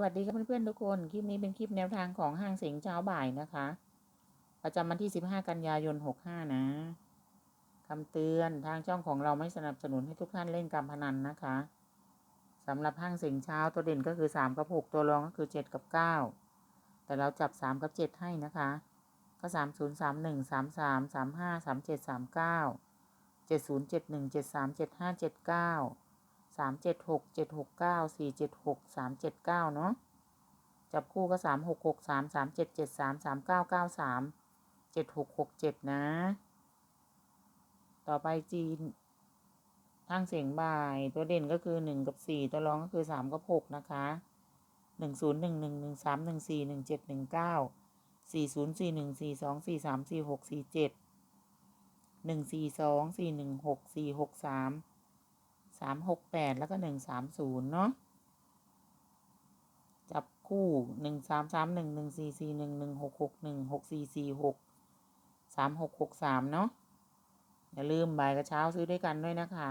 วัสดีครับเพื่อนๆทุกคน คลิปนี้เป็นคลิปแนวทางของห้างเสียงเช้าบ่ายนะคะ ประจำวันที่ 15 กันยายน 65 นะคำเตือนทางช่องของเราไม่สนับสนุนให้ทุกท่านเล่นการพนันนะคะสำหรับห้างเสียงเช้าตัวเด่นก็คือ 3 กับ 6 ตัวรองก็คือ 7 กับ 9 แต่เราจับ 3 กับ 7 ให้นะคะ ก็ 3 0 3 1 3 3 3 5 3 7 3 9 7 0 7 1 7 3 7 5 7 9 สามเจ็ดหกเจ็ดหกเก้าสี่เจ็ดหกสามเจ็ดเก้าเนาะจับคู่ก็สามหกหกสามสามเจ็ดเจ็ดสามสามเก้าเก้าสามเจ็ดหกหกเจ็ดนะ ต่อไปจีนทางเสียงบ่ายตัวเด่นก็คือหนึ่งกับสี่ตัวรองก็คือสามกับหกนะคะหนึ่งศูนย์หนึ่งหนึ่งหนึ่งสามหนึ่งสี่หนึ่งเจ็ดหนึ่งเก้าสี่ศูนย์สี่หนึ่งสี่สองสี่สามสี่หกสี่เจ็ดหนึ่งสี่สองสี่หนึ่งหกสี่หกสาม สามหกแปดแล้วก็หนึ่งสามศูนย์เนาะจับคู่หนึ่งสามสามหนึ่งหนึ่งสี่สี่หนึ่งหนึ่งหกหกหนึ่งหกสี่สี่หกสามหกหกสามเนาะอย่าลืมบ่ายกับเช้าซื้อด้วยกันด้วยนะคะ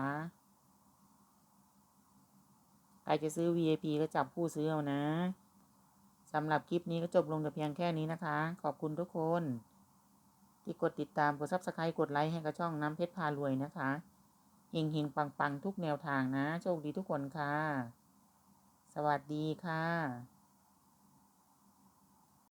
ใครจะซื้อ VIP ก็จับคู่ซื้อเอานะสำหรับคลิปนี้ก็จบลงแต่เพียงแค่นี้นะคะ ขอบคุณทุกคน ที่กดติดตามกดซับสไครต์กดไลค์ให้กับช่องน้ำเพชรพารวยนะคะ เฮงเฮงปังปังทุกแนวทางนะ โชคดีทุกคนค่ะ สวัสดีค่ะ